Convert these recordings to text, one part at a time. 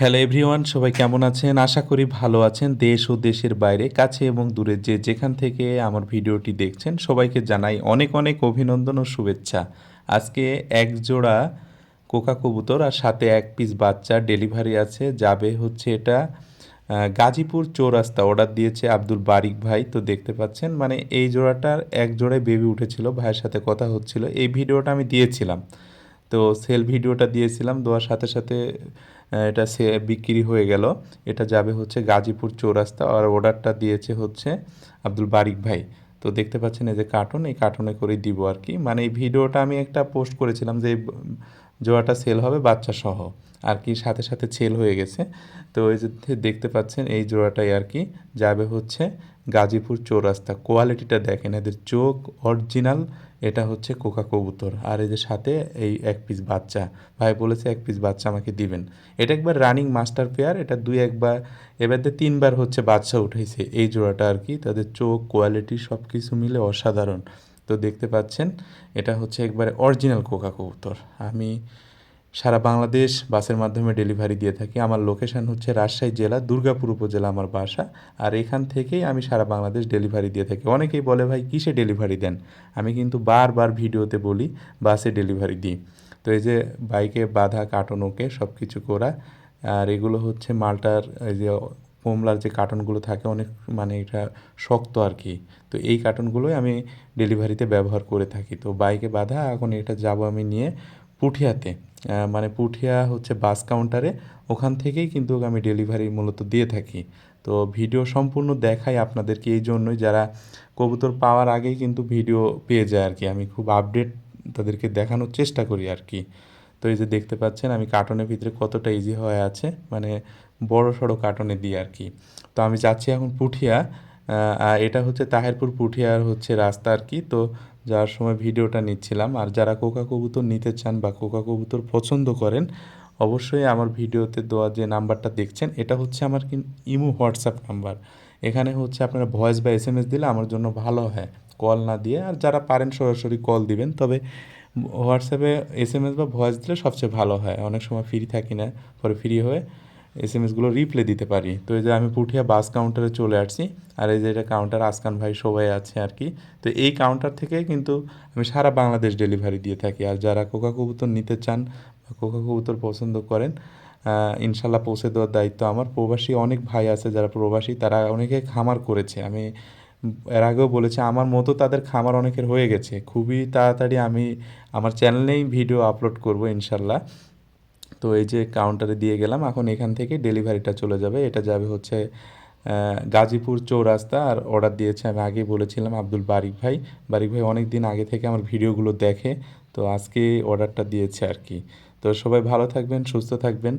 Hello everyone সবাই কেমন আছেন? আশা করি ভালো আছেন। দেশ ও দেশের বাইরে, কাছে এবং দূরে যে যেখান থেকে আমার ভিডিওটি দেখছেন, সবাইকে জানাই অনেক অনেক অভিনন্দন ও শুভেচ্ছা। আজকে এক জোড়া কোকা কবুতর আর সাথে এক পিস বাচ্চা ডেলিভারি আছে। যাবে হচ্ছে এটা গাজীপুর চৌরাস্তা। অর্ডার দিয়েছে আব্দুল বারিক ভাই, তো দেখতে পাচ্ছেন। মানে এই জোড়াটার এক জোড়ায় বেবি উঠেছিল, ভাইয়ের সাথে কথা হচ্ছিল। এই ভিডিওটা আমি দিয়েছিলাম। তো সেল ভিডিওটা দিয়েছিলাম, দেওয়ার সাথে সাথে এটা সে বিক্রি হয়ে গেল। এটা যাবে হচ্ছে গাজীপুর চৌরাস্তা আর অর্ডারটা দিয়েছে হচ্ছে আব্দুল বারিক ভাই। তো দেখতে পাচ্ছেন এই যে কার্টুন এই কার্টুনে করেই দিব আর কি। মানে এই ভিডিওটা আমি একটা পোস্ট করেছিলাম যে জোড়াটা সেল হবে, বাচ্চা সহ। আর কি সাথে সাথে সেল হয়ে গেছে। তো এই যে দেখতে পাচ্ছেন এই জোড়াটাই আর কি। যাবে হচ্ছে গাজীপুর চৌরাস্তা। কোয়ালিটিটা দেখেন, এদের চোখ অরিজিনাল এটা হচ্ছে কোকা কবুতর। আর এদের সাথে এই এক পিস বাচ্চা। ভাই বলেছে এক পিস বাচ্চা আমাকে দিবেন। এটা একবার রানিং মাস্টার পেয়ার এটা দুই একবার, এবার তিনবার হচ্ছে বাচ্চা উঠেছে। এই জোড়াটা আর কি, তাদের চোখ কোয়ালিটি সব কিছু মিলে অসাধারণ। তো দেখতে পাচ্ছেন, এটা হচ্ছে একবারে অরিজিনাল কোকা কবুতর। আমি সারা বাংলাদেশ বাসের মাধ্যমে ডেলিভারি দিয়ে থাকি। আমার লোকেশন হচ্ছে রাজশাহী জেলা, দুর্গাপুর উপজেলা আমার বাসা। আর এখান থেকেই আমি সারা বাংলাদেশ ডেলিভারি দিয়ে থাকি। অনেকেই বলে, ভাই, কিসে ডেলিভারি দেন? আমি কিন্তু বারবার ভিডিওতে বলি, বাসে ডেলিভারি দিই। তো এই যে বাইকে বাধা কার্টন ওকে সব কিছু করা, আর এগুলো হচ্ছে মালটার, এই যে কমলার যে কার্টনগুলো থাকে, অনেক মানে এটা শক্ত আর কি। তো এই কার্টনগুলোই আমি ডেলিভারিতে ব্যবহার করে থাকি। তো বাইকে বাধা, এখন এটা যাব আমি নিয়ে পুঠিয়াতে। মানে পুঠিয়া হচ্ছে বাস কাউন্টারে ওখান থেকেই কিন্তু আমি ডেলিভারি মূলত দিয়ে থাকি। তো ভিডিও সম্পূর্ণ দেখাই আপনাদেরকে এই জন্যই যারা কবুতর পাওয়ার আগেই কিন্তু ভিডিও পেয়ে যায় আর কি। আমি খুব আপডেট তাদেরকে দেখানোর চেষ্টা করি আর কি। তো এই যে দেখতে পাচ্ছেন, আমি কার্টনের ভিতরে কতটা ইজি হয়ে আছে। মানে বড় সড়ো কার্টনে দিই আর কি। তো আমি যাচ্ছি এখন পুঠিয়া। আর এটা হচ্ছে তাহেরপুর পুঠিয়ার হচ্ছে রাস্তা আর কি। তো যাওয়ার সময় ভিডিওটা নিচ্ছিলাম। আর যারা কোকা কবুতর নিতে চান বা কোকা কবুতর পছন্দ করেন, অবশ্যই আমার ভিডিওতে দেওয়া যে নাম্বারটা দেখছেন, এটা হচ্ছে আমার ইমো হোয়াটসঅ্যাপ নাম্বার। এখানে হচ্ছে আপনারা ভয়েস বা এস এম এস দিলে আমার জন্য ভালো হয়, কল না দিয়ে। আর যারা পারেন সরাসরি কল দিবেন, তবে হোয়াটসঅ্যাপে এস এম এস বা ভয়েস দিলে সবচেয়ে ভালো হয়। অনেক সময় ফ্রি থাকি না, পরে ফ্রি হয়ে এস এম এসগুলো রিপ্লে দিতে পারি। তো এই যে আমি পুঠিয়া বাস কাউন্টারে চলে আসছি, আর এই যে এটা কাউন্টার আসকান ভাই সবাই আছে আর কি, তো এই কাউন্টার থেকে কিন্তু আমি সারা বাংলাদেশ ডেলিভারি দিয়ে থাকি। আর যারা কোকা কবুতর নিতে চান কোকা কবুতর পছন্দ করেন ইনশাল্লাহ পৌঁছে দেওয়ার দায়িত্ব আমার। প্রবাসী অনেক ভাই আছে যারা প্রবাসী, তারা অনেকে খামার করেছে। আমি এর আগেও বলেছি, আমার মতো তাদের খামার অনেকের হয়ে গেছে। খুবই তাড়াতাড়ি আমি আমার চ্যানেলেই ভিডিও আপলোড করব ইনশাল্লাহ। তো এই যে কাউন্টারে দিয়ে গেলাম, এখন এখান থেকে ডেলিভারিটা চলে যাবে। এটা যাবে হচ্ছে গাজীপুর চৌরাস্তা। আর অর্ডার দিয়েছে, আমি আগেই বলেছিলাম, আব্দুল বারিক ভাই। বারিক ভাই অনেক দিন আগে থেকে আমার ভিডিওগুলো দেখে, তো আজকে অর্ডারটা দিয়েছে আর কি। তো সবাই ভালো থাকবেন, সুস্থ থাকবেন।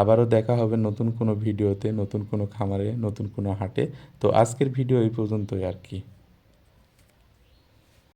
আবারও দেখা হবে নতুন কোনো ভিডিওতে, নতুন কোনো খামারে, নতুন কোনো হাটে। তো আজকের ভিডিও এই পর্যন্তই আর কি।